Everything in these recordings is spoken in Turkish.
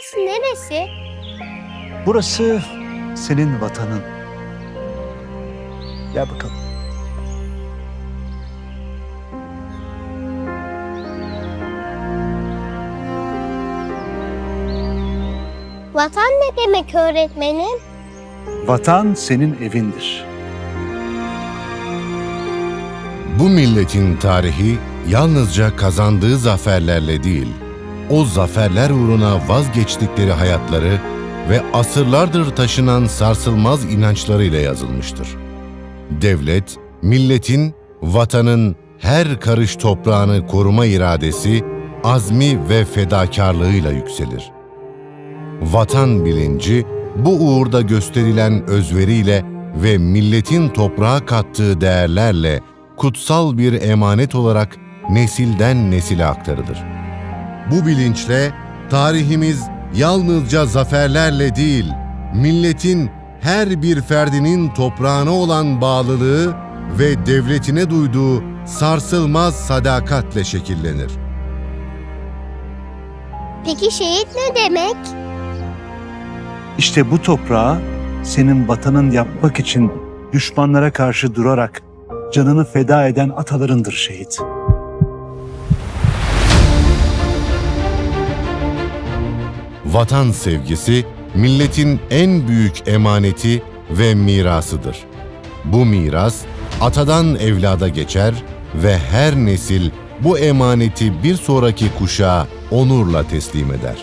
Burası neresi? Burası senin vatanın. Gel bakalım. Vatan ne demek öğretmenim? Vatan senin evindir. Bu milletin tarihi yalnızca kazandığı zaferlerle değil, o zaferler uğruna vazgeçtikleri hayatları ve asırlardır taşınan sarsılmaz inançlarıyla yazılmıştır. Devlet, milletin, vatanın her karış toprağını koruma iradesi, azmi ve fedakarlığıyla yükselir. Vatan bilinci, bu uğurda gösterilen özveriyle ve milletin toprağa kattığı değerlerle kutsal bir emanet olarak nesilden nesile aktarılır. Bu bilinçle tarihimiz yalnızca zaferlerle değil, milletin her bir ferdinin toprağına olan bağlılığı ve devletine duyduğu sarsılmaz sadakatle şekillenir. Peki şehit ne demek? İşte bu toprağı senin vatanın yapmak için düşmanlara karşı durarak canını feda eden atalarındır şehit. Vatan sevgisi milletin en büyük emaneti ve mirasıdır. Bu miras atadan evlada geçer ve her nesil bu emaneti bir sonraki kuşağa onurla teslim eder.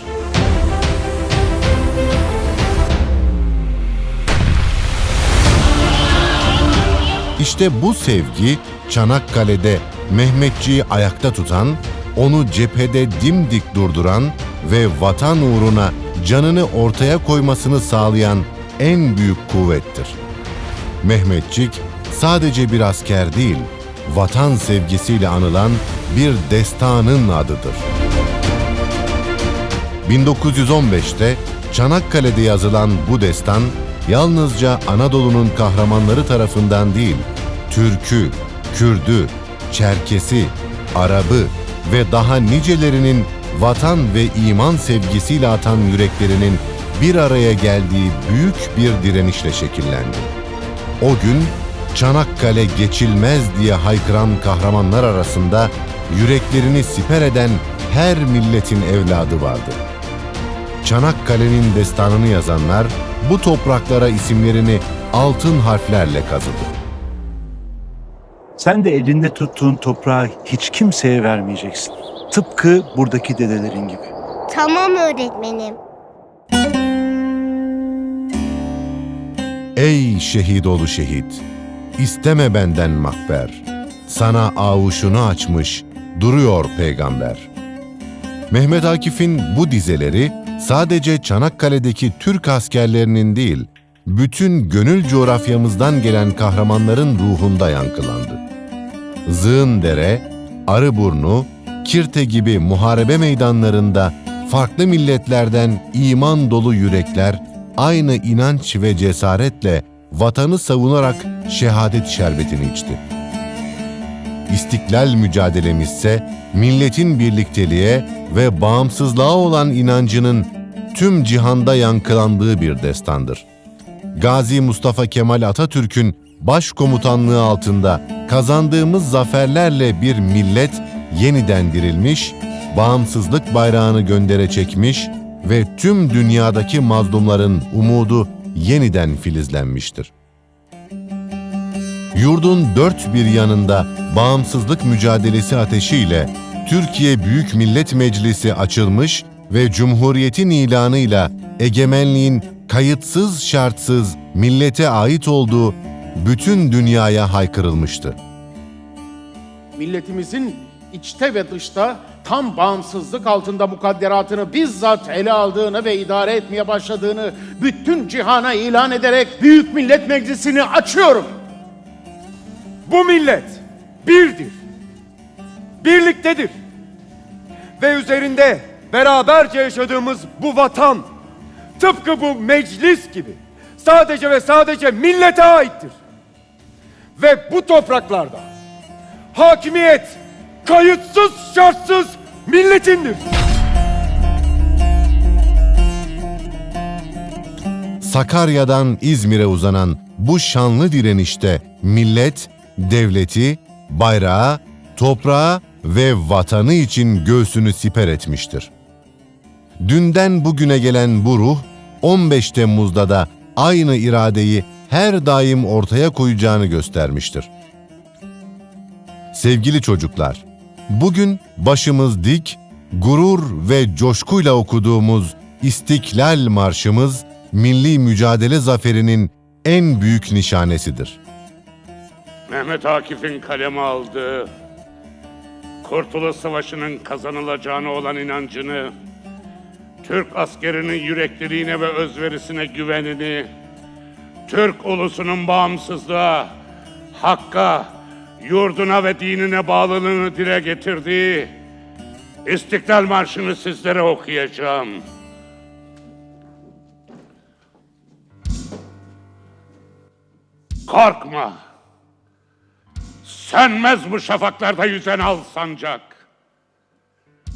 İşte bu sevgi Çanakkale'de Mehmetçiği ayakta tutan, onu cephede dimdik durduran ve vatan uğruna canını ortaya koymasını sağlayan en büyük kuvvettir. Mehmetçik sadece bir asker değil, vatan sevgisiyle anılan bir destanın adıdır. 1915'te Çanakkale'de yazılan bu destan yalnızca Anadolu'nun kahramanları tarafından değil, Türk'ü, Kürd'ü, Çerkes'i, Arap'ı ve daha nicelerinin vatan ve iman sevgisiyle atan yüreklerinin bir araya geldiği büyük bir direnişle şekillendi. O gün Çanakkale geçilmez diye haykıran kahramanlar arasında yüreklerini siper eden her milletin evladı vardı. Çanakkale'nin destanını yazanlar bu topraklara isimlerini altın harflerle kazıdı. Sen de elinde tuttuğun toprağı hiç kimseye vermeyeceksin. Tıpkı buradaki dedelerin gibi. Tamam öğretmenim. Ey şehidolu şehit! isteme benden makber. Sana avuşunu açmış, duruyor peygamber. Mehmet Akif'in bu dizeleri sadece Çanakkale'deki Türk askerlerinin değil, bütün gönül coğrafyamızdan gelen kahramanların ruhunda yankılandı. Zığındere, Arıburnu, Kirte gibi muharebe meydanlarında farklı milletlerden iman dolu yürekler aynı inanç ve cesaretle vatanı savunarak şehadet şerbetini içti. İstiklal mücadelemizse milletin birlikteliğe ve bağımsızlığa olan inancının tüm cihanda yankılandığı bir destandır. Gazi Mustafa Kemal Atatürk'ün başkomutanlığı altında kazandığımız zaferlerle bir millet yeniden dirilmiş, bağımsızlık bayrağını göndere çekmiş ve tüm dünyadaki mazlumların umudu yeniden filizlenmiştir. Yurdun dört bir yanında bağımsızlık mücadelesi ateşiyle Türkiye Büyük Millet Meclisi açılmış ve Cumhuriyetin ilanıyla egemenliğin kayıtsız şartsız millete ait olduğu bütün dünyaya haykırılmıştı. milletimizin içte ve dışta tam bağımsızlık altında mukadderatını bizzat ele aldığını ve idare etmeye başladığını bütün cihana ilan ederek Büyük Millet Meclisi'ni açıyorum. Bu millet birdir. Birliktedir. Ve üzerinde beraberce yaşadığımız bu vatan tıpkı bu meclis gibi sadece ve sadece millete aittir. Ve bu topraklarda hakimiyet kayıtsız şartsız milletindir. Sakarya'dan İzmir'e uzanan bu şanlı direnişte millet, devleti, bayrağı, toprağı ve vatanı için göğsünü siper etmiştir. Dünden bugüne gelen bu ruh, 15 Temmuz'da da aynı iradeyi her daim ortaya koyacağını göstermiştir. Sevgili çocuklar, bugün başımız dik, gurur ve coşkuyla okuduğumuz İstiklal Marşımız, milli mücadele zaferinin en büyük nişanesidir. Mehmet Akif'in kaleme aldığı, Kurtuluş Savaşı'nın kazanılacağına olan inancını, Türk askerinin yürekliliğine ve özverisine güvenini, Türk ulusunun bağımsızlığa, hakka, yurduna ve dinine bağlılığını dile getirdiği İstiklal Marşı'nı sizlere okuyacağım. Korkma. Sönmez bu şafaklarda yüzen al sancak.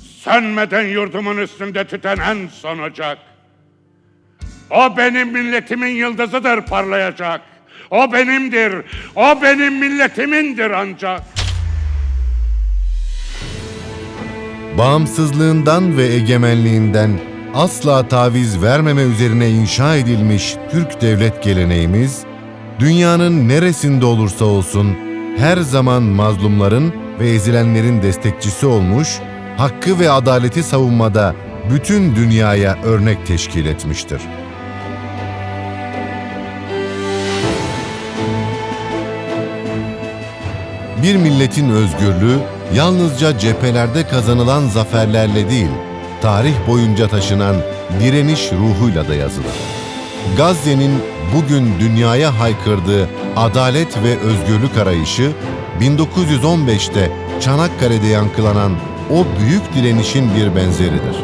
Sönmeden yurdumun üstünde tüten en son ocak. O benim milletimin yıldızıdır parlayacak. O benimdir, o benim milletimindir ancak. Bağımsızlığından ve egemenliğinden asla taviz vermeme üzerine inşa edilmiş Türk devlet geleneğimiz, dünyanın neresinde olursa olsun her zaman mazlumların ve ezilenlerin destekçisi olmuş, hakkı ve adaleti savunmada bütün dünyaya örnek teşkil etmiştir. Bir milletin özgürlüğü yalnızca cephelerde kazanılan zaferlerle değil, tarih boyunca taşınan direniş ruhuyla da yazılır. Gazze'nin bugün dünyaya haykırdığı adalet ve özgürlük arayışı 1915'te Çanakkale'de yankılanan o büyük direnişin bir benzeridir.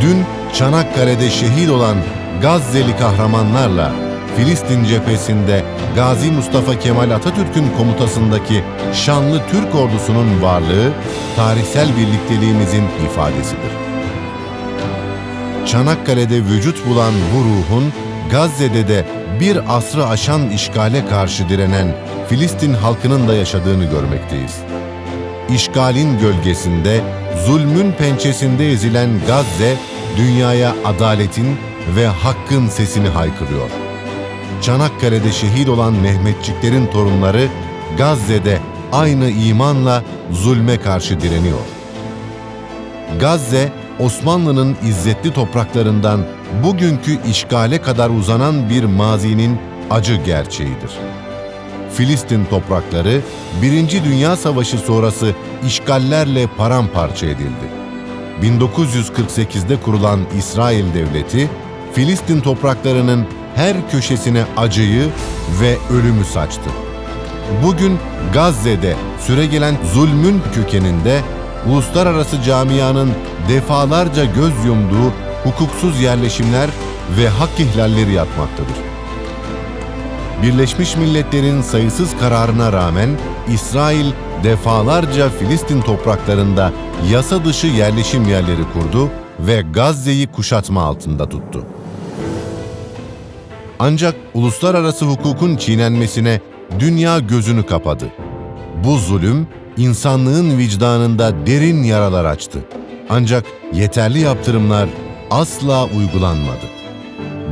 Dün Çanakkale'de şehit olan Gazze'li kahramanlarla Filistin cephesinde Gazi Mustafa Kemal Atatürk'ün komutasındaki şanlı Türk ordusunun varlığı tarihsel birlikteliğimizin ifadesidir. Çanakkale'de vücut bulan bu ruhun Gazze'de de bir asrı aşan işgale karşı direnen Filistin halkının da yaşadığını görmekteyiz. İşgalin gölgesinde, zulmün pençesinde ezilen Gazze, dünyaya adaletin ve hakkın sesini haykırıyor. Çanakkale'de şehit olan Mehmetçiklerin torunları Gazze'de aynı imanla zulme karşı direniyor. Gazze, Osmanlı'nın izzetli topraklarından bugünkü işgale kadar uzanan bir mazinin acı gerçeğidir. Filistin toprakları Birinci Dünya Savaşı sonrası işgallerle paramparça edildi. 1948'de kurulan İsrail Devleti, Filistin topraklarının her köşesine acıyı ve ölümü saçtı. Bugün Gazze'de süregelen zulmün kökeninde uluslararası camianın defalarca göz yumduğu hukuksuz yerleşimler ve hak ihlalleri yatmaktadır. Birleşmiş Milletler'in sayısız kararına rağmen İsrail defalarca Filistin topraklarında yasa dışı yerleşim yerleri kurdu ve Gazze'yi kuşatma altında tuttu. Ancak uluslararası hukukun çiğnenmesine dünya gözünü kapadı. Bu zulüm insanlığın vicdanında derin yaralar açtı. Ancak yeterli yaptırımlar asla uygulanmadı.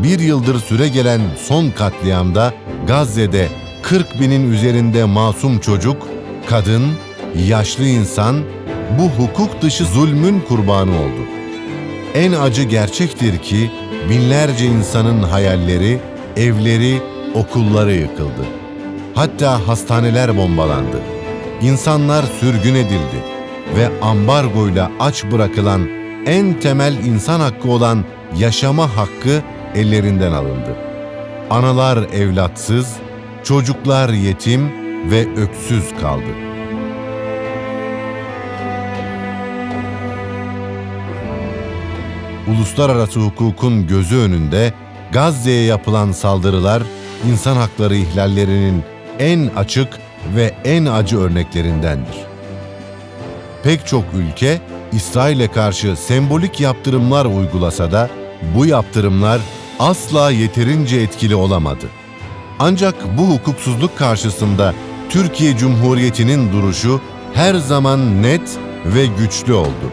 Bir yıldır süre gelen son katliamda Gazze'de 40 binin üzerinde masum çocuk, kadın, yaşlı insan bu hukuk dışı zulmün kurbanı oldu. En acı gerçektir ki binlerce insanın hayalleri, evleri, okulları yıkıldı. Hatta hastaneler bombalandı. İnsanlar sürgün edildi ve ambargoyla aç bırakılan en temel insan hakkı olan yaşama hakkı ellerinden alındı. Analar evlatsız, çocuklar yetim ve öksüz kaldı. Uluslararası hukukun gözü önünde Gazze'ye yapılan saldırılar insan hakları ihlallerinin en açık ve en acı örneklerindendir. Pek çok ülke İsrail'e karşı sembolik yaptırımlar uygulasa da bu yaptırımlar asla yeterince etkili olamadı. Ancak bu hukuksuzluk karşısında Türkiye Cumhuriyeti'nin duruşu her zaman net ve güçlü oldu.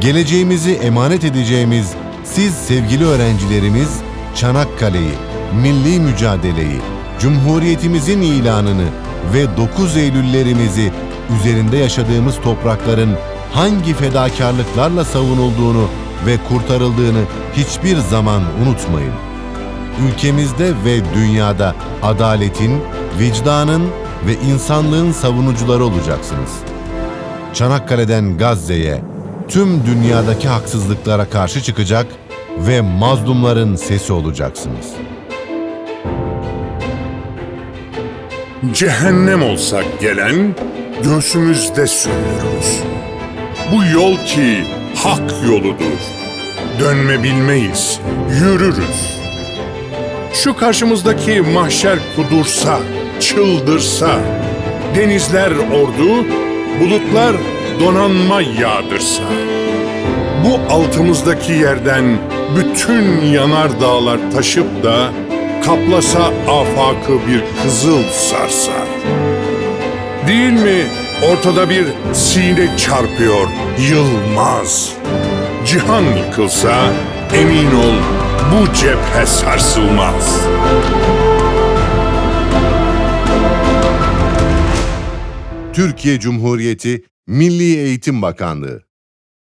Geleceğimizi emanet edeceğimiz siz sevgili öğrencilerimiz Çanakkale'yi, milli mücadeleyi, Cumhuriyetimizin ilanını ve 9 Eylüllerimizi üzerinde yaşadığımız toprakların hangi fedakarlıklarla savunulduğunu ve kurtarıldığını hiçbir zaman unutmayın. Ülkemizde ve dünyada adaletin, vicdanın ve insanlığın savunucuları olacaksınız. Çanakkale'den Gazze'ye, tüm dünyadaki haksızlıklara karşı çıkacak ve mazlumların sesi olacaksınız. Cehennem olsak gelen, göğsümüzde söndürürüz. Bu yol ki hak yoludur. Dönme bilmeyiz, yürürüz. Şu karşımızdaki mahşer kudursa, çıldırsa, denizler ordu, bulutlar donanma yağdırsa. Bu altımızdaki yerden bütün yanar dağlar taşıp da kaplasa afakı bir kızıl sarsar. Değil mi ortada bir sine çarpıyor yılmaz. Cihan yıkılsa emin ol bu cephe sarsılmaz. Türkiye Cumhuriyeti Milli Eğitim Bakanlığı